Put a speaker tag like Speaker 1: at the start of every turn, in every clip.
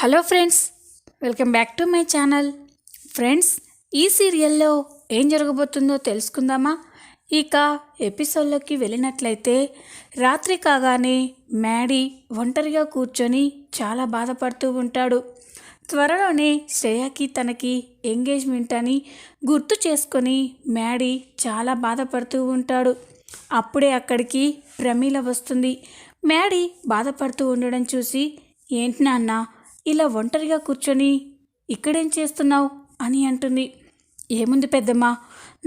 Speaker 1: Hello friends welcome back to my channel. Friends ఈ సీరియల్లో ఏం జరగబోతుందో తెలుసుకుందామా? ఇక ఎపిసోడ్లోకి వెళ్ళినట్లయితే రాత్రి కాగానే మ్యాడీ ఒంటరిగా కూర్చొని చాలా బాధపడుతూ ఉంటాడు. త్వరలోనే శ్రేయాకి తనకి ఎంగేజ్మెంట్ అని గుర్తు చేసుకొని మ్యాడీ చాలా బాధపడుతూ ఉంటాడు. అప్పుడే అక్కడికి ప్రమీల వస్తుంది. మ్యాడీ బాధపడుతూ ఉండడం చూసి ఏంటి నాన్న ఇలా ఒంటరిగా కూర్చొని ఇక్కడేం చేస్తున్నావు? అని అంటుంది. ఏముంది పెద్దమ్మా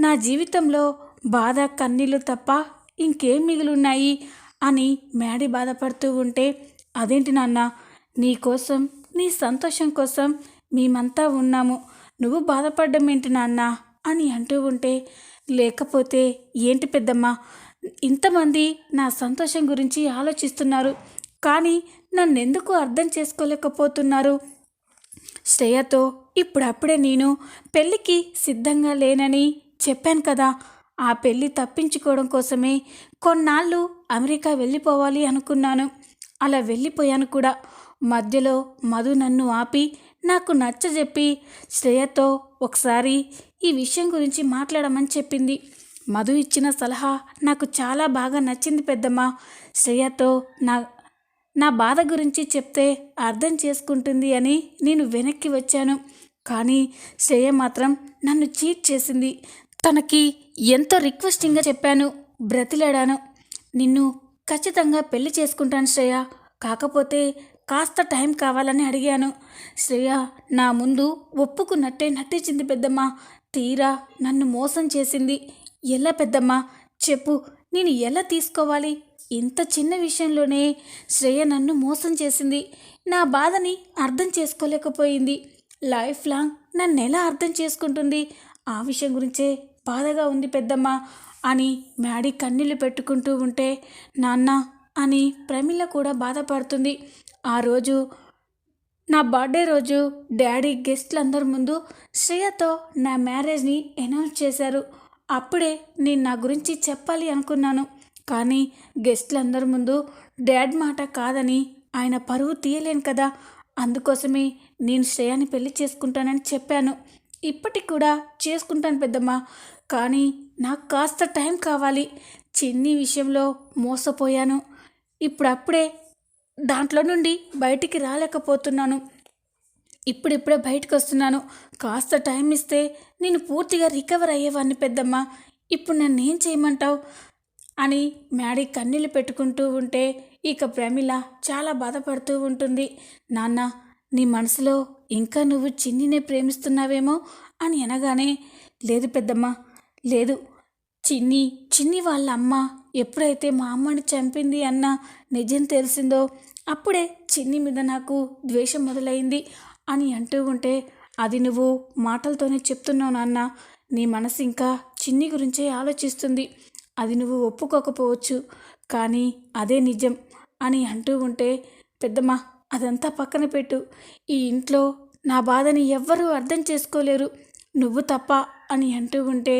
Speaker 1: నా జీవితంలో బాధ కన్నీళ్ళు తప్ప ఇంకేం మిగిలిన్నాయి? అని మేడి బాధపడుతూ ఉంటే అదేంటి నాన్న నీ కోసం నీ సంతోషం కోసం మేమంతా ఉన్నాము. నువ్వు బాధపడ్డం ఏంటి నాన్న? అని అంటూ ఉంటే లేకపోతే ఏంటి పెద్దమ్మా ఇంతమంది నా సంతోషం గురించి ఆలోచిస్తున్నారు. కానీ నన్నెందుకు అర్థం చేసుకోలేకపోతున్నారు? శ్రేయతో ఇప్పుడప్పుడే నేను పెళ్ళికి సిద్ధంగా లేనని చెప్పాను కదా. ఆ పెళ్ళి తప్పించుకోవడం కోసమే కొన్నాళ్ళు అమెరికా వెళ్ళిపోవాలి అనుకున్నాను. అలా వెళ్ళిపోయాను కూడా. మధ్యలో మధు నన్ను ఆపి నాకు నచ్చజెప్పి శ్రేయతో ఒకసారి ఈ విషయం గురించి మాట్లాడమని చెప్పింది. మధు ఇచ్చిన సలహా నాకు చాలా బాగా నచ్చింది పెద్దమ్మ. శ్రేయతో నా నా బాధ గురించి చెప్తే అర్థం చేసుకుంటుంది అని నేను వెనక్కి వచ్చాను. కానీ శ్రేయ మాత్రం నన్ను చీట్ చేసింది. తనకి ఎంతో రిక్వెస్టింగ్గా చెప్పాను బ్రతిలాడాను. నిన్ను ఖచ్చితంగా పెళ్ళి చేసుకుంటాను శ్రేయ. కాకపోతే కాస్త టైం కావాలని అడిగాను. శ్రేయ నా ముందు ఒప్పుకున్నట్టే నటించింది పెద్దమ్మ. తీరా నన్ను మోసం చేసింది. ఎలా పెద్దమ్మ? చెప్పు నేను ఎలా తీసుకోవాలి? ఇంత చిన్న విషయంలోనే శ్రేయ నన్ను మోసం చేసింది. నా బాధని అర్థం చేసుకోలేకపోయింది. లైఫ్ లాంగ్ నన్ను ఎలా అర్థం చేసుకుంటుంది? ఆ విషయం గురించే బాధగా ఉంది పెద్దమ్మ అని మ్యాడీ కన్నీళ్ళు పెట్టుకుంటూ ఉంటే నాన్న అని ప్రమిళ కూడా బాధపడుతుంది. ఆ రోజు నా బర్త్డే రోజు డాడీ గెస్ట్లందరి ముందు శ్రేయతో నా మ్యారేజ్ని అనౌన్స్ చేశారు. అప్పుడే నేను నా గురించి చెప్పాలి అనుకున్నాను. కానీ గెస్ట్లందరి ముందు డాడ్ మాట కాదని ఆయన పరువు తీయలేను కదా. అందుకోసమే నేను శ్రేయాని పెళ్ళి చేసుకుంటానని చెప్పాను. ఇప్పటికి కూడా చేసుకుంటాను పెద్దమ్మ. కానీ నాకు కాస్త టైం కావాలి. చిన్ని విషయంలో మోసపోయాను. ఇప్పుడప్పుడే దాంట్లో నుండి బయటికి రాలేకపోతున్నాను. ఇప్పుడిప్పుడే బయటకు వస్తున్నాను కాస్త టైం ఇస్తే నేను పూర్తిగా రికవర్ అయ్యేవాడిని పెద్దమ్మ. ఇప్పుడు నన్ను ఏం చేయమంటావు? అని మ్యాడీ కన్నీళ్ళు పెట్టుకుంటూ ఉంటే ఇక ప్రమిళ చాలా బాధపడుతూ ఉంటుంది. నాన్న నీ మనసులో ఇంకా నువ్వు చిన్నినే ప్రేమిస్తున్నావేమో అని అనగానే లేదు పెద్దమ్మ లేదు. చిన్ని చిన్ని వాళ్ళ అమ్మ ఎప్పుడైతే మా అమ్మని చంపింది అన్న నిజం తెలిసిందో అప్పుడే చిన్ని మీద నాకు ద్వేషం మొదలైంది అని అంటూ ఉంటే అది నువ్వు మాటలతోనే చెప్తున్నావు నాన్న. నీ మనసు ఇంకా చిన్ని గురించే ఆలోచిస్తుంది. అది నువ్వు ఒప్పుకోకపోవచ్చు. కానీ అదే నిజం అని అంటూ ఉంటే పెద్దమ్మ అదంతా పక్కన పెట్టు. ఈ ఇంట్లో నా బాధని ఎవ్వరూ అర్థం చేసుకోలేరు. నువ్వు తప్ప అని అంటూ ఉంటే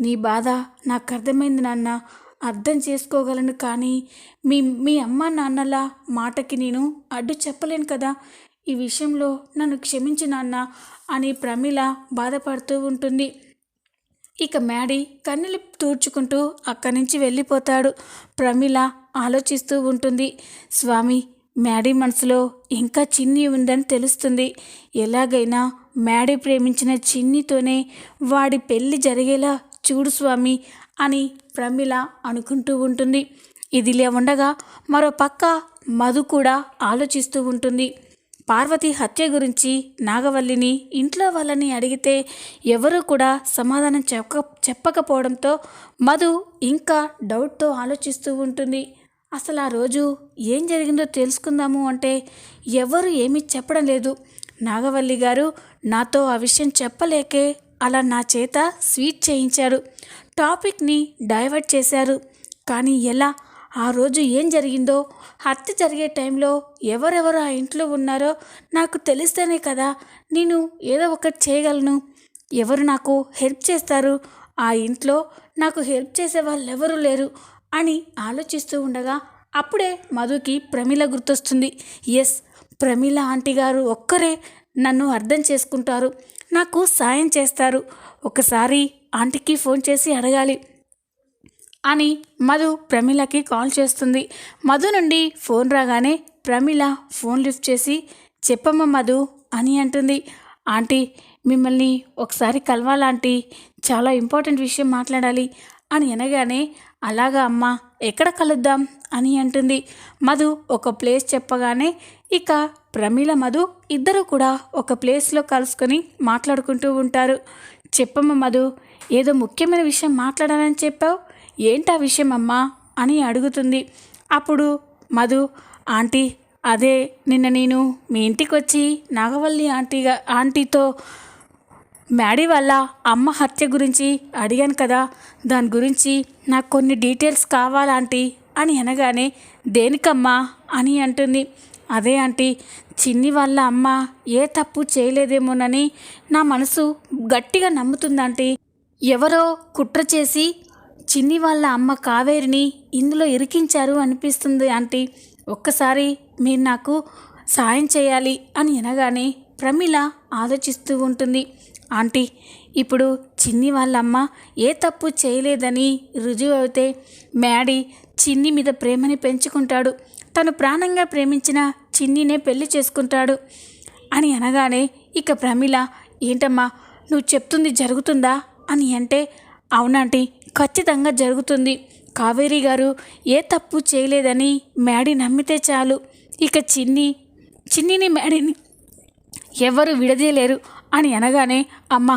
Speaker 1: నీ బాధ నాకు అర్థమైంది నాన్న. అర్థం చేసుకోగలను కానీ మీ మీ అమ్మ నాన్నల మాటకి నేను అడ్డు చెప్పలేను కదా. ఈ విషయంలో నన్ను క్షమించు నాన్న అని ప్రమిళ బాధపడుతూ ఉంటుంది. ఇక మ్యాడీ కన్నులు తూడ్చుకుంటూ అక్కడి నుంచి వెళ్ళిపోతాడు. ప్రమిళ ఆలోచిస్తూ ఉంటుంది. స్వామి మ్యాడీ మనసులో ఇంకా చిన్ని ఉందని తెలుస్తుంది. ఎలాగైనా మ్యాడీ ప్రేమించిన చిన్నితోనే వాడి పెళ్ళి జరిగేలా చూడు స్వామి అని ప్రమిళ అనుకుంటూ ఉంటుంది. ఇదిలే ఉండగా మరో పక్క మధు కూడా ఆలోచిస్తూ ఉంటుంది. పార్వతి హత్య గురించి నాగవల్లిని ఇంట్లో వాళ్ళని అడిగితే ఎవరూ కూడా సమాధానం చెప్పక చెప్పకపోవడంతో మధు ఇంకా డౌట్తో ఆలోచిస్తూ ఉంటుంది. అసలు ఆ రోజు ఏం జరిగిందో తెలుసుకుందాము అంటే ఎవరు ఏమీ చెప్పడం లేదు. నాగవల్లి గారు నాతో ఆ విషయం చెప్పలేకే అలా నా చేత స్వీట్ చేయించారు. టాపిక్ని డైవర్ట్ చేశారు. కానీ ఎలా? ఆ రోజు ఏం జరిగిందో హత్య జరిగే టైంలో ఎవరెవరు ఆ ఇంట్లో ఉన్నారో నాకు తెలిస్తేనే కదా నేను ఏదో ఒకటి చేయగలను. ఎవరు నాకు హెల్ప్ చేస్తారు? ఆ ఇంట్లో నాకు హెల్ప్ చేసే వాళ్ళు ఎవరు లేరు అని ఆలోచిస్తూ ఉండగా అప్పుడే మధుకి ప్రమీల గుర్తొస్తుంది. ఎస్ ప్రమీల ఆంటీ గారు ఒక్కరే నన్ను అర్థం చేసుకుంటారు. నాకు సాయం చేస్తారు. ఒకసారి ఆంటీకి ఫోన్ చేసి అడగాలి. అని మధు ప్రమీలకి కాల్ చేస్తుంది. మధు నుండి ఫోన్ రాగానే ప్రమీల ఫోన్ లిఫ్ట్ చేసి చెప్పమ్మ మధు అని అంటుంది. ఆంటీ మిమ్మల్ని ఒకసారి కలవాలాంటీ చాలా ఇంపార్టెంట్ విషయం మాట్లాడాలి అని అనగానే అలాగా అమ్మ ఎక్కడ కలుద్దాం? అని అంటుంది. మధు ఒక ప్లేస్ చెప్పగానే ఇక ప్రమీల మధు ఇద్దరు కూడా ఒక ప్లేస్లో కలుసుకొని మాట్లాడుకుంటూ ఉంటారు. చెప్పమ్మ మధు ఏదో ముఖ్యమైన విషయం మాట్లాడాలని చెప్పావు? ఏంటా విషయం అమ్మా? అని అడుగుతుంది. అప్పుడు మధు ఆంటీ అదే నిన్న నేను మీ ఇంటికి వచ్చి నాగవల్లి ఆంటీగా ఆంటీతో మ్యాడీ వల్ల అమ్మ హత్య గురించి అడిగాను కదా. దాని గురించి నాకు కొన్ని డీటెయిల్స్ కావాలాంటీ అని అనగానే దేనికమ్మా? అని అంటుంది. అదే ఆంటీ చిన్ని వాళ్ళ అమ్మ ఏ తప్పు చేయలేదేమోనని నా మనసు గట్టిగా నమ్ముతుందంటీ ఎవరో కుట్ర చేసి చిన్ని వాళ్ళ అమ్మ కావేరిని ఇందులో ఇరికించారు అనిపిస్తుంది ఆంటీ. ఒక్కసారి మీరు నాకు సాయం చేయాలి అని అనగానే ప్రమిళ ఆలోచిస్తూ ఉంటుంది. ఆంటీ ఇప్పుడు చిన్ని వాళ్ళమ్మ ఏ తప్పు చేయలేదని రుజువు అయితే మ్యాడీ చిన్ని మీద ప్రేమని పెంచుకుంటాడు. తను ప్రాణంగా ప్రేమించిన చిన్నినే పెళ్ళి చేసుకుంటాడు అని అనగానే ఇక ప్రమిళ ఏంటమ్మా నువ్వు చెప్తుంది జరుగుతుందా? అని అంటే అవునాంటీ ఖచ్చితంగా జరుగుతుంది. కావేరి గారు ఏ తప్పు చేయలేదని మ్యాడీ నమ్మితే చాలు. ఇక చిన్ని చిన్నిని మ్యాడీని ఎవరు విడదీయలేరు అని అనగానే అమ్మ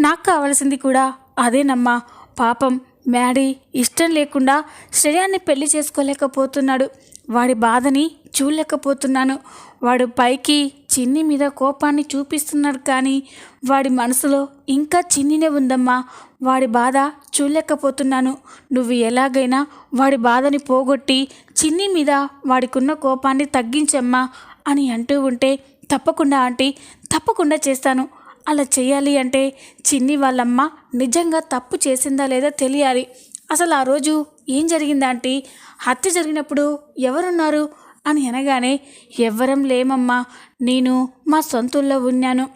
Speaker 1: నాకు కావలసింది కూడా అదేనమ్మా. పాపం మ్యాడీ ఇష్టం లేకుండా శ్రేయాన్ని పెళ్ళి చేసుకోలేకపోతున్నాడు. వాడి బాధని చూడలేకపోతున్నాను. వాడు పైకి చిన్ని మీద కోపాన్ని చూపిస్తున్నాడు కానీ వాడి మనసులో ఇంకా చిన్నినే ఉందమ్మా. వాడి బాధ చూడలేకపోతున్నాను. నువ్వు ఎలాగైనా వాడి బాధని పోగొట్టి చిన్ని మీద వాడికున్న కోపాన్ని తగ్గించమ్మా అని అంటూ ఉంటే తప్పకుండా ఆంటీ తప్పకుండా చేస్తాను. అలా చేయాలి అంటే చిన్ని వాళ్ళమ్మ నిజంగా తప్పు చేసిందా లేదా తెలియాలి. అసలు ఆ రోజు ఏం జరిగిందా ఆంటీ? హత్య జరిగినప్పుడు ఎవరున్నారు? అని అనగానే ఎవ్వరం లేమమ్మా నేను మా సొంతుల్లో ఉన్నాను.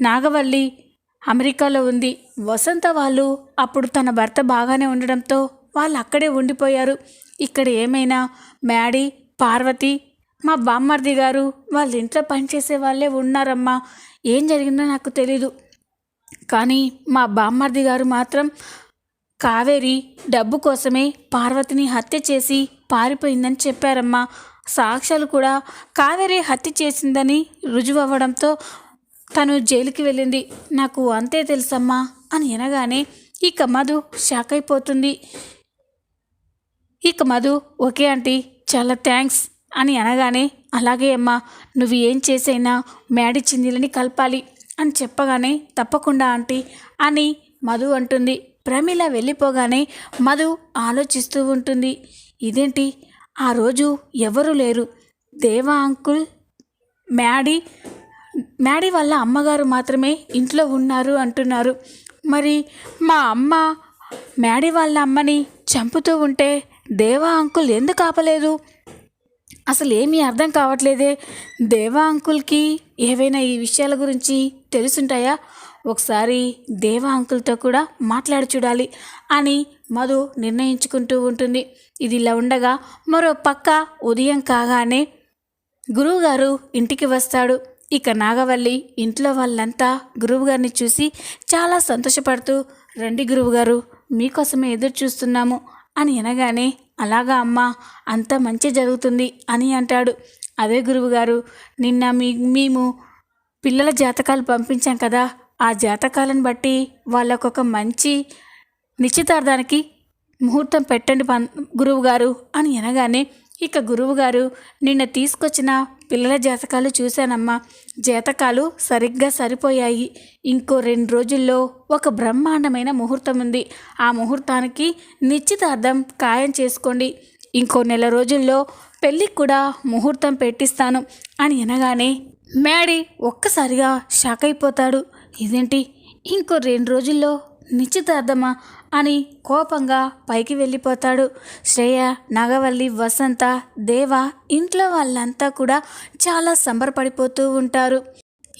Speaker 1: నాగవల్లి అమెరికాలో ఉంది. వసంత వాళ్ళు అప్పుడు తన భర్త బాగానే ఉండడంతో వాళ్ళు అక్కడే ఉండిపోయారు. ఇక్కడ ఏమైనా మ్యాడీ పార్వతి మా బామ్మర్ది గారు వాళ్ళ ఇంట్లో పనిచేసే వాళ్ళే ఉన్నారమ్మా. ఏం జరిగిందో నాకు తెలీదు. కానీ మా బామ్మర్ది గారు మాత్రం కావేరి డబ్బు కోసమే పార్వతిని హత్య చేసి పారిపోయిందని చెప్పారమ్మా. సాక్ష్యాలు కూడా కావేరి హత్య చేసిందని రుజువు అవ్వడంతో తను జైలుకి వెళ్ళింది. నాకు అంతే తెలుసమ్మా అని అనగానే ఇక మధు షాక్ అయిపోతుంది. ఇక మధు ఓకే ఆంటీ చాలా థ్యాంక్స్ అని అనగానే అలాగే అమ్మా నువ్వు ఏం చేసైనా మేడి చిందిలని కలపాలి అని చెప్పగానే తప్పకుండా ఆంటీ అని మధు అంటుంది. ప్రమిళ వెళ్ళిపోగానే మధు ఆలోచిస్తూ ఉంటుంది. ఇదేంటి? ఆ రోజు ఎవరు లేరు. దేవా అంకుల్ మ్యాడీ మ్యాడీ వాళ్ళ అమ్మగారు మాత్రమే ఇంట్లో ఉన్నారు అంటున్నారు. మరి మా అమ్మ మ్యాడీ వాళ్ళ అమ్మని చంపుతూ ఉంటే దేవా అంకుల్ ఎందుకు ఆపలేదు? అసలు ఏమీ అర్థం కావట్లేదే. దేవా అంకుల్కి ఏవైనా ఈ విషయాల గురించి తెలుసుంటాయా? ఒకసారి దేవ అంకుల్తో కూడా మాట్లాడి చూడాలి అని మధు నిర్ణయించుకుంటూ ఉంటుంది. ఇది ఇలా ఉండగా మరో పక్క ఉదయం కాగానే గురువుగారు ఇంటికి వస్తాడు. ఇక నాగవల్లి ఇంట్లో వాళ్ళంతా గురువుగారిని చూసి చాలా సంతోషపడుతూ రండి గురువుగారు మీకోసమే ఎదురు చూస్తున్నాము అని అనగానే అలాగా అమ్మా అంత మంచి జరుగుతుంది అని అంటాడు. అదే గురువుగారు నిన్న మీ మేము పిల్లల జాతకాలు పంపించాం కదా ఆ జాతకాలను బట్టి వాళ్ళకొక మంచి నిశ్చితార్థానికి ముహూర్తం పెట్టండి పన్ను గురువు గారు అని అనగానే ఇక గురువు గారు నిన్న తీసుకొచ్చిన పిల్లల జాతకాలు చూశానమ్మా. జాతకాలు సరిగ్గా సరిపోయాయి. ఇంకో రెండు రోజుల్లో ఒక బ్రహ్మాండమైన ముహూర్తం ఉంది. ఆ ముహూర్తానికి నిశ్చితార్థం ఖాయం చేసుకోండి. ఇంకో నెల రోజుల్లో పెళ్ళికి కూడా ముహూర్తం పెట్టిస్తాను అని అనగానే మ్యాడీ ఒక్కసారిగా షాక్ అయిపోతాడు ఇదేంటి? ఇంకో రెండు రోజుల్లో నిశ్చితార్థమా అని కోపంగా పైకి వెళ్ళిపోతాడు. శ్రేయ నాగవల్లి వసంత దేవ ఇంట్లో వాళ్ళంతా కూడా చాలా సంబరపడిపోతూ ఉంటారు.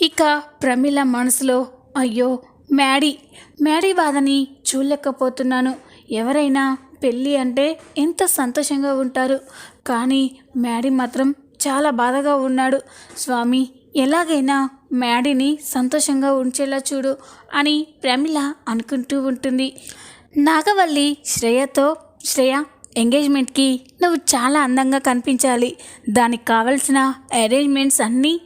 Speaker 1: ఇక ప్రమిళ మనసులో అయ్యో మ్యాడీ మ్యాడీ బాధని చూడలేకపోతున్నాను. ఎవరైనా పెళ్ళి అంటే ఎంత సంతోషంగా ఉంటారు. కానీ మ్యాడీ మాత్రం చాలా బాధగా ఉన్నాడు. స్వామి ఎలాగైనా మ్యాడీని సంతోషంగా ఉంచేలా చూడు అని ప్రమిళ అనుకుంటూ ఉంటుంది. నాగవల్లి శ్రేయతో శ్రేయ ఎంగేజ్మెంట్కి నువ్వు చాలా అందంగా కనిపించాలి. దానికి కావలసిన అరేంజ్మెంట్స్ అన్నీ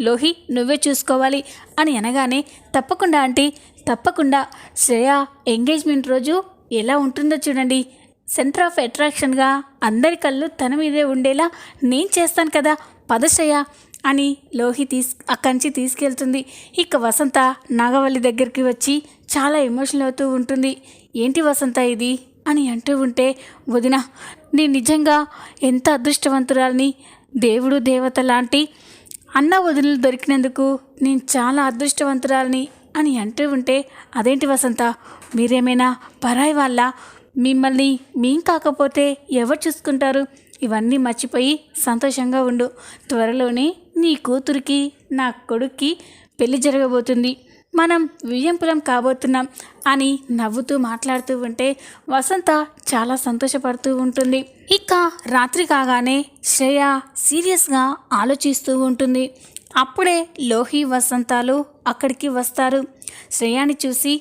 Speaker 1: లోహి నువ్వే చూసుకోవాలి అని అనగానే తప్పకుండా ఆంటీ తప్పకుండా. శ్రేయ ఎంగేజ్మెంట్ రోజు ఎలా ఉంటుందో చూడండి. సెంటర్ ఆఫ్ అట్రాక్షన్గా అందరి కళ్ళు తన మీదే ఉండేలా నేను చేస్తాను కదా. పదశయ అని లోహి తీస్ అక్కడి నుంచి తీసుకెళ్తుంది. ఇక వసంత నాగవల్లి దగ్గరికి వచ్చి చాలా ఎమోషనల్ అవుతూ ఉంటుంది. ఏంటి వసంత ఇది? అని అంటూ ఉంటే వదిన నీ నిజంగా ఎంత అదృష్టవంతురాలని దేవుడు దేవత లాంటి అన్న వదినలు దొరికినందుకు నేను చాలా అదృష్టవంతురాలని అని అంటూ ఉంటే అదేంటి వసంత? మీరేమైనా పరాయి వాళ్ళ? మిమ్మల్ని మేం కాకపోతే ఎవరు చూసుకుంటారు? ఇవన్నీ మర్చిపోయి సంతోషంగా ఉండు. త్వరలోనే నీ కూతురికి నా కొడుక్కి పెళ్ళి జరగబోతుంది. మనం వియ్యంపులం కాబోతున్నాం అని నవ్వుతూ మాట్లాడుతూ ఉంటే వసంత చాలా సంతోషపడుతూ ఉంటుంది. ఇక రాత్రి కాగానే శ్రేయ సీరియస్గా ఆలోచిస్తూ ఉంటుంది. అప్పుడే లోహి వసంతాలు అక్కడికి వస్తారు. శ్రేయాని చూసి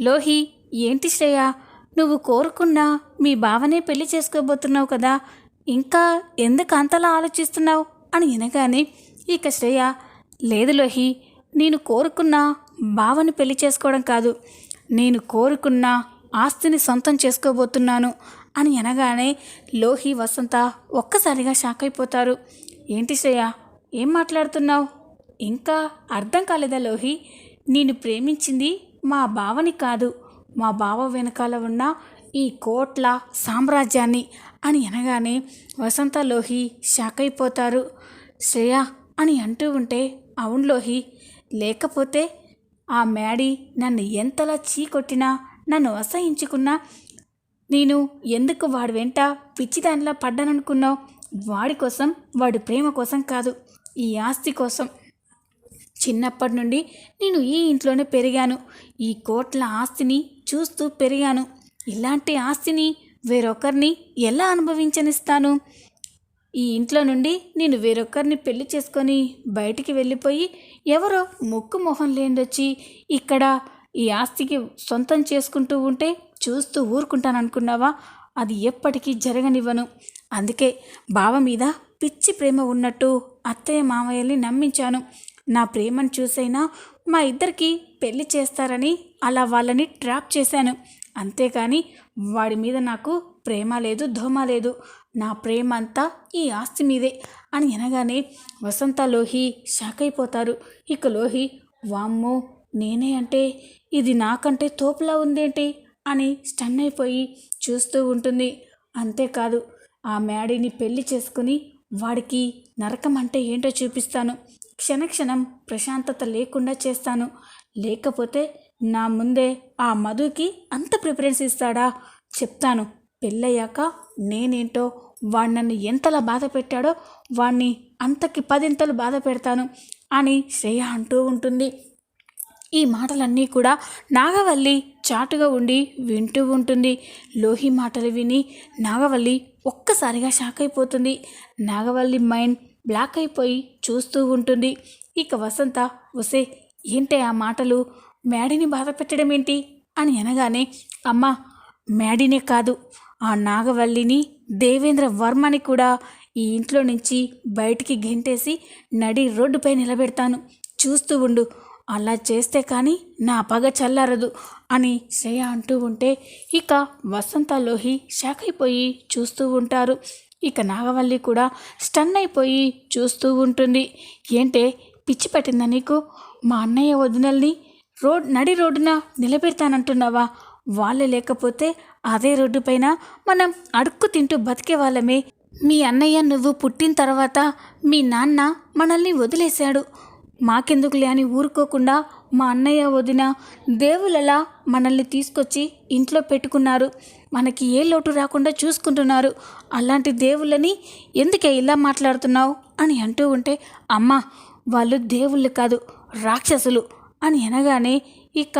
Speaker 1: లోహి ఏంటి శ్రేయ? నువ్వు కోరుకున్నా మీ బావనే పెళ్ళి చేసుకోబోతున్నావు కదా. ఇంకా ఎందుకు అంతలా ఆలోచిస్తున్నావు? అని వినగానే ఇక శ్రేయ లేదు లోహి నేను కోరుకున్న బావని పెళ్ళి చేసుకోవడం కాదు. నేను కోరుకున్న ఆస్తిని సొంతం చేసుకోబోతున్నాను అని అనగానే లోహి వసంత ఒక్కసారిగా షాక్ అయిపోతారు. ఏంటి శ్రేయ ఏం మాట్లాడుతున్నావు? ఇంకా అర్థం కాలేదా లోహి? నేను ప్రేమించింది మా బావని కాదు. మా బావ వెనకాల ఉన్న ఈ కోట్ల సామ్రాజ్యాన్ని అని అనగానే వసంత లోహి షాక్ అయిపోతారు. శ్రేయ అని అంటూ ఉంటే అవును లోహి లేకపోతే ఆ మ్యాడీ నన్ను ఎంతలా చీకొట్టినా నన్ను అసహించుకున్నా నేను ఎందుకు వాడి వెంట పిచ్చిదానిలా పడ్డాననుకున్నావు? వాడి కోసం వాడి ప్రేమ కోసం కాదు ఈ ఆస్తి కోసం. చిన్నప్పటి నుండి నేను ఈ ఇంట్లోనే పెరిగాను. ఈ కోట్ల ఆస్తిని చూస్తూ పెరిగాను. ఇలాంటి ఆస్తిని వేరొకరిని ఎలా అనుభవించనిస్తాను? ఈ ఇంట్లో నుండి నేను వేరొకరిని పెళ్ళి చేసుకొని బయటికి వెళ్ళిపోయి ఎవరో ముక్కు మొహం లేండొచ్చి ఇక్కడ ఈ ఆస్తికి సొంతం చేసుకుంటూ ఉంటే చూస్తూ ఊరుకుంటాననుకున్నావా? అది ఎప్పటికీ జరగనివ్వను. అందుకే బావ మీద పిచ్చి ప్రేమ ఉన్నట్టు అత్తయ్య మామయ్యని నమ్మించాను. నా ప్రేమను చూసైనా మా ఇద్దరికి పెళ్ళి చేస్తారని అలా వాళ్ళని ట్రాప్ చేశాను. అంతేకాని వాడి మీద నాకు ప్రేమ లేదు దోమ లేదు. నా ప్రేమ అంతా ఈ ఆస్తి మీదే అని అనగానే వసంత లోహి షాక్ అయిపోతారు ఇక లోహి వామ్మో నేనే అంటే ఇది నాకంటే తోపులా ఉందేంటి? అని స్టన్ అయిపోయి చూస్తూ ఉంటుంది. అంతేకాదు ఆ మ్యాడీని పెళ్ళి చేసుకుని వాడికి నరకం అంటే ఏంటో చూపిస్తాను. క్షణక్షణం ప్రశాంతత లేకుండా చేస్తాను. లేకపోతే నా ముందే ఆ మధుకి అంత ప్రిఫరెన్స్ ఇస్తాడా? చెప్తాను. పెళ్ళయ్యాక నేనేంటో వాడు నన్ను ఎంతలా బాధ పెట్టాడో వాణ్ణి అంతకి పదింతలు బాధ పెడతాను అని శ్రేయ అంటూ ఉంటుంది. ఈ మాటలన్నీ కూడా నాగవల్లి చాటుగా ఉండి వింటూ ఉంటుంది. లోహి మాటలు విని నాగవల్లి ఒక్కసారిగా షాక్ అయిపోతుంది. నాగవల్లి మైండ్ బ్లాక్ అయిపోయి చూస్తూ ఉంటుంది. ఇక వసంత వసే ఏంటే ఆ మాటలు? మ్యాడీని బాధ పెట్టడం ఏంటి? అని అనగానే అమ్మ మ్యాడీనే కాదు. ఆ నాగవల్లిని దేవేంద్ర వర్మని కూడా ఈ ఇంట్లో నుంచి బయటికి గెంటేసి నడి రోడ్డుపై నిలబెడతాను. చూస్తూ ఉండు. అలా చేస్తే కానీ నా పగ చల్లారదు అని శ్రేయ అంటూ ఉంటే ఇక వసంత లోహి షాక్ అయిపోయి చూస్తూ ఉంటారు. ఇక నాగవల్లి కూడా స్టన్ అయిపోయి చూస్తూ ఉంటుంది. ఏంటే పిచ్చి పట్టిందా నీకు? మా అన్నయ్య వదినల్ని రోడ్ నడి రోడ్డున నిలబెడతానంటున్నావా? వాళ్ళే లేకపోతే అదే రోడ్డు పైన మనం అడుక్కు తింటూ బతికే వాళ్ళమే. మీ అన్నయ్య నువ్వు పుట్టిన తర్వాత మీ నాన్న మనల్ని వదిలేశాడు. మాకెందుకులే అని ఊరుకోకుండా మా అన్నయ్య వదిన దేవులలా మనల్ని తీసుకొచ్చి ఇంట్లో పెట్టుకున్నారు. మనకి ఏ లోటు రాకుండా చూసుకుంటున్నారు. అలాంటి దేవుళ్ళని ఎందుకే ఇలా మాట్లాడుతున్నావు అని అంటూ ఉంటే అమ్మ వాళ్ళు దేవుళ్ళు కాదు రాక్షసులు. అని అనగానే ఇక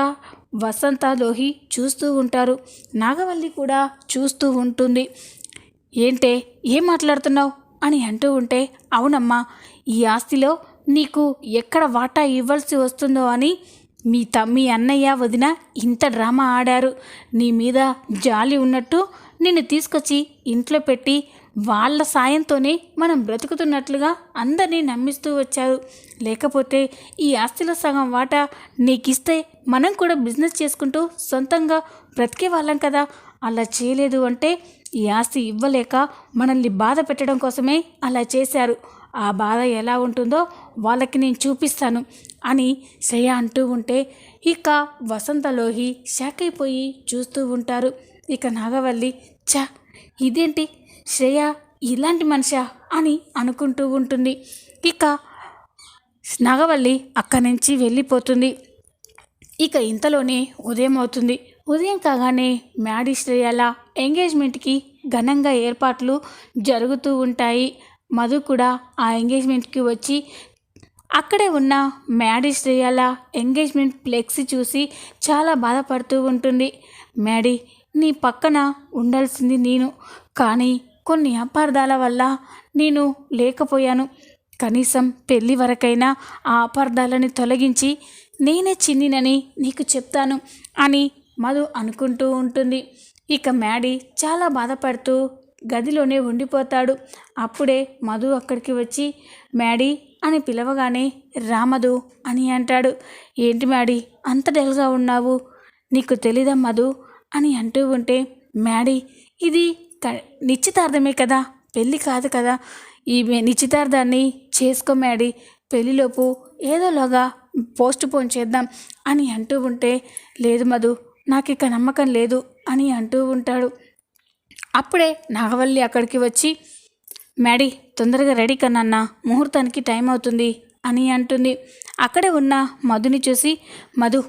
Speaker 1: వసంత లోహి చూస్తూ ఉంటారు. నాగవల్లి కూడా చూస్తూ ఉంటుంది. ఏంటే ఏం మాట్లాడుతున్నావు? అని అంటూ ఉంటే అవునమ్మా ఈ ఆస్తిలో నీకు ఎక్కడ వాటా ఇవ్వాల్సి వస్తుందో అని మీ తమ్మి అన్నయ్య వదిన ఇంత డ్రామా ఆడారు. నీ మీద జాలి ఉన్నట్టు నిన్ను తీసుకొచ్చి ఇంట్లో పెట్టి వాళ్ళ సాయంతోనే మనం బ్రతుకుతున్నట్లుగా అందరినీ నమ్మిస్తూ వచ్చారు. లేకపోతే ఈ ఆస్తిలో సగం వాటా నీకిస్తే మనం కూడా బిజినెస్ చేసుకుంటూ సొంతంగా బ్రతికే వాళ్ళం కదా. అలా చేయలేదు అంటే ఈ ఆస్తి ఇవ్వలేక మనల్ని బాధ పెట్టడం కోసమే అలా చేశారు. ఆ బాధ ఎలా ఉంటుందో వాళ్ళకి నేను చూపిస్తాను అని శ్రేయ అంటూ ఉంటే ఇక వసంతలోహి షాక్ అయిపోయి చూస్తూ ఉంటారు. ఇక నాగవల్లి చ ఇదేంటి? శ్రేయ ఇలాంటి మనిషా? అని అనుకుంటూ ఉంటుంది. ఇక నాగవల్లి అక్కడి నుంచి వెళ్ళిపోతుంది. ఇక ఇంతలోనే ఉదయం అవుతుంది. ఉదయం కాగానే మ్యాడీ శ్రేయాల ఎంగేజ్మెంట్కి ఘనంగా ఏర్పాట్లు జరుగుతూ ఉంటాయి. మధు కూడా ఆ ఎంగేజ్మెంట్కి వచ్చి అక్కడే ఉన్న మ్యాడీ శ్రేయాల ఎంగేజ్మెంట్ ఫ్లెక్స్ చూసి చాలా బాధపడుతూ ఉంటుంది. మ్యాడీ నీ పక్కన ఉండాల్సింది నేను. కానీ కొన్ని అపార్థాల వల్ల నేను లేకపోయాను. కనీసం పెళ్ళి వరకైనా ఆ అపార్థాలని తొలగించి నేనే చిన్నినని నీకు చెప్తాను అని మధు అనుకుంటూ ఉంటుంది. ఇక మ్యాడీ చాలా బాధపడుతూ గదిలోనే ఉండిపోతాడు. అప్పుడే మధు అక్కడికి వచ్చి మ్యాడీ అని పిలవగానే రామధు అని అంటాడు. ఏంటి మ్యాడీ అంత డల్గా ఉన్నావు? నీకు తెలీదా మధు? అని అంటూ ఉంటే మ్యాడీ ఇది క నిశ్చితార్థమే కదా? పెళ్ళి కాదు కదా? ఈ నిశ్చితార్థాన్ని చేసుకో మ్యాడీ. పెళ్ళిలోపు ఏదోలాగా పోస్ట్ పోన్ చేద్దాం అని అంటూ ఉంటే లేదు మధు నాకు ఇక నమ్మకం లేదు అని అంటూ ఉంటాడు. అప్పుడే నాగవల్లి అక్కడికి వచ్చి మ్యాడీ తొందరగా రెడీ కన్నా ముహూర్తానికి టైం అవుతుంది అని అంటుంది. అక్కడే ఉన్న మధుని చూసి మధు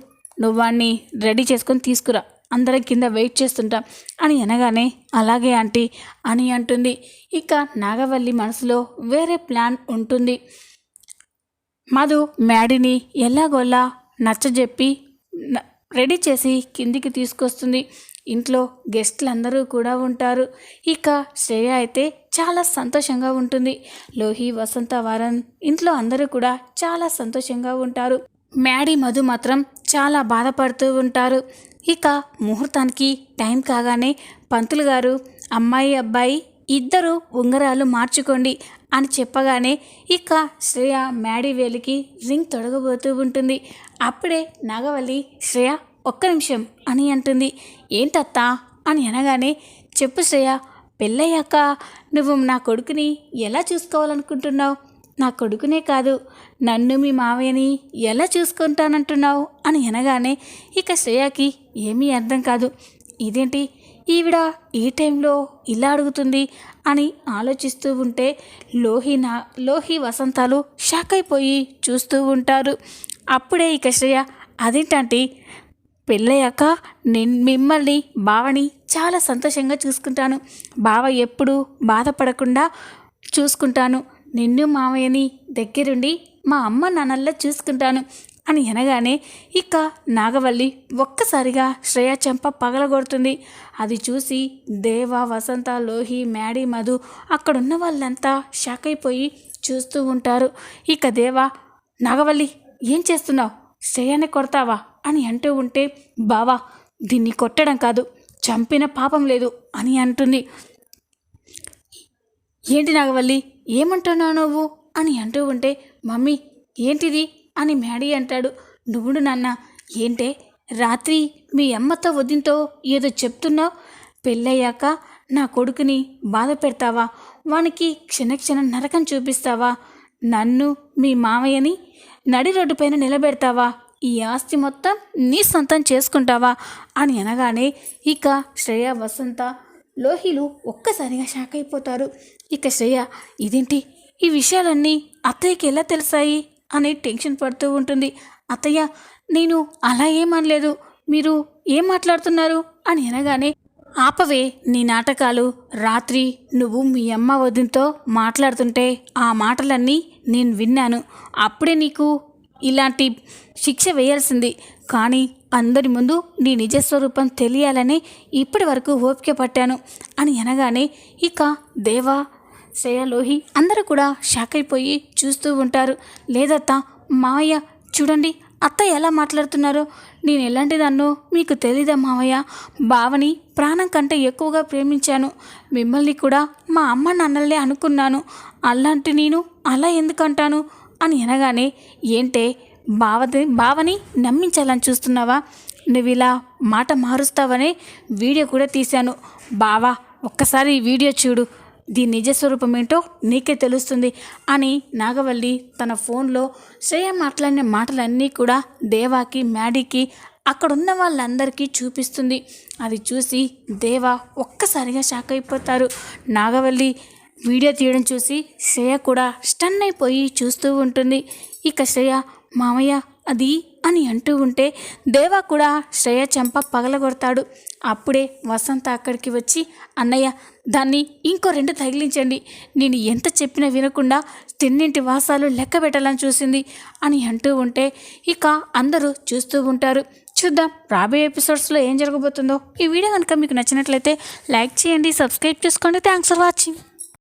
Speaker 1: నువ్వు వాణ్ణి రెడీ చేసుకొని తీసుకురా అందరం కింద వెయిట్ చేస్తుంటాం అని అనగానే అలాగే ఆంటీ అని అంటుంది. ఇక నాగవల్లి మనసులో వేరే ప్లాన్ ఉంటుంది. మధు మ్యాడీని ఎలాగోలా నచ్చజెప్పి న- రెడీ చేసి కిందికి తీసుకొస్తుంది. ఇంట్లో గెస్ట్లు అందరూ కూడా ఉంటారు. ఇక శ్రేయ అయితే చాలా సంతోషంగా ఉంటుంది. లోహి వసంత వరన్ ఇంట్లో అందరూ కూడా చాలా సంతోషంగా ఉంటారు. మ్యాడీ మధు మాత్రం చాలా బాధపడుతూ ఉంటారు. ఇక ముహూర్తానికి టైం కాగానే పంతులు గారు అమ్మాయి అబ్బాయి ఇద్దరు ఉంగరాలు మార్చుకోండి అని చెప్పగానే ఇక శ్రేయ మ్యాడీ వేలికి రింగ్ తొడగబోతూ ఉంటుంది. అప్పుడే నాగవల్లి శ్రేయ ఒక్క నిమిషం అని అంటుంది. ఏంటత్తా? అని అనగానే చెప్పు శ్రేయ పెళ్ళయ్యాక నువ్వు నా కొడుకుని ఎలా చూసుకోవాలనుకుంటున్నావు? నా కొడుకునే కాదు నన్ను మీ మావయ్యని ఎలా చూసుకుంటానంటున్నావు? అని అనగానే ఇక శ్రేయకి ఏమీ అర్థం కాదు. ఇదేంటి? ఈవిడ ఈ టైంలో ఇలా అడుగుతుంది అని ఆలోచిస్తూ ఉంటే లోహి నా లోహి వసంతాలు షాక్ అయిపోయి చూస్తూ ఉంటారు. అప్పుడే ఇక శ్రేయ అదేంటంటే? పెళ్ళయ్యాక నేను మిమ్మల్ని బావని చాలా సంతోషంగా చూసుకుంటాను. బావ ఎప్పుడూ బాధపడకుండా చూసుకుంటాను. నిన్ను మామయ్యని దగ్గరుండి మా అమ్మ నాన్నల్లా చూసుకుంటాను. అని అనగానే ఇక నాగవల్లి ఒక్కసారిగా శ్రేయ చెంప పగలగొడుతుంది. అది చూసి దేవ వసంత లోహి మ్యాడీ మధు అక్కడున్న వాళ్ళంతా షాక్ అయిపోయి చూస్తూ ఉంటారు. ఇక దేవ నాగవల్లి ఏం చేస్తున్నావు? శ్రేయాన్ని కొడతావా? అని అంటూ ఉంటే బావా దీన్ని కొట్టడం కాదు చంపిన పాపం లేదు అని అంటుంది. ఏంటి నాగవల్లి ఏమంటున్నావు నువ్వు? అని అంటూ ఉంటే మమ్మీ ఏంటిది? అని మ్యాడీ అంటాడు. నువ్వుడు నాన్న ఏంటే? రాత్రి మీ అమ్మతో వదినతో ఏదో చెప్తున్నావు? పెళ్ళయ్యాక నా కొడుకుని బాధ పెడతావా? వానికి క్షణక్షణం నరకం చూపిస్తావా? నన్ను మీ మామయ్యని నడి రోడ్డుపైన నిలబెడతావా? ఈ ఆస్తి మొత్తం నీ సొంతం చేసుకుంటావా? అని అనగానే ఇక శ్రేయ వసంత లోహిలు ఒక్కసారిగా షాక్ అయిపోతారు. ఇక శ్రేయ ఇదేంటి? ఈ విషయాలన్నీ అత్తయ్యకి ఎలా తెలిసాయి? అని టెన్షన్ పడుతూ ఉంటుంది. అత్తయ్య నేను అలా ఏమనలేదు మీరు ఏం మాట్లాడుతున్నారు? అని అనగానే ఆపవే నీ నాటకాలు. రాత్రి నువ్వు మీ అమ్మ వదినతో మాట్లాడుతుంటే ఆ మాటలన్నీ నేను విన్నాను. అప్పుడే నీకు ఇలాంటి శిక్ష వేయాల్సింది. కానీ అందరి ముందు నీ నిజస్వరూపం తెలియాలని ఇప్పటి వరకు ఓపిక పట్టాను. అని అనగానే ఇక దేవా శ్రేయలోహి అందరూ కూడా షాక్ అయిపోయి చూస్తూ ఉంటారు. లేదత్త మావయ్య చూడండి అత్త ఎలా మాట్లాడుతున్నారో నేను ఎలాంటి దాన్నో మీకు తెలీదా మావయ్య? బావని ప్రాణం కంటే ఎక్కువగా ప్రేమించాను. మిమ్మల్ని కూడా మా అమ్మ నాన్నలే అనుకున్నాను. అలాంటి నేను అలా ఎందుకంటాను? అని అనగానే ఏంటే బావది బావని నమ్మించాలని చూస్తున్నావా? నువ్వు ఇలా మాట మారుస్తావనే వీడియో కూడా తీశాను. బావా ఒక్కసారి ఈ వీడియో చూడు. దీని నిజస్వరూపం ఏంటో నీకే తెలుస్తుంది అని నాగవల్లి తన ఫోన్లో శ్రేయ మాట్లాడిన మాటలన్నీ కూడా దేవాకి మ్యాడీకి అక్కడున్న వాళ్ళందరికీ చూపిస్తుంది. అది చూసి దేవా ఒక్కసారిగా షాక్ అయిపోతారు. నాగవల్లి వీడియో తీయడం చూసి శ్రేయ కూడా స్టన్ అయిపోయి చూస్తూ ఉంటుంది. ఇక శ్రేయ మామయ్య అది అని అంటూ ఉంటే దేవా కూడా శ్రేయ చెంప పగలగొడతాడు. అప్పుడే వసంత అక్కడికి వచ్చి అన్నయ్య దాన్ని ఇంకో రెండు తగిలించండి. నేను ఎంత చెప్పినా వినకుండా తిన్నింటి వాసాలు లెక్క పెట్టాలని చూసింది అని అంటూ ఉంటే ఇక అందరూ చూస్తూ ఉంటారు. చూద్దాం రాబోయే ఎపిసోడ్స్లో ఏం జరగబోతుందో. ఈ వీడియో కనుక మీకు నచ్చినట్లయితే లైక్ చేయండి సబ్స్క్రైబ్ చేసుకోండి. Thanks for watching.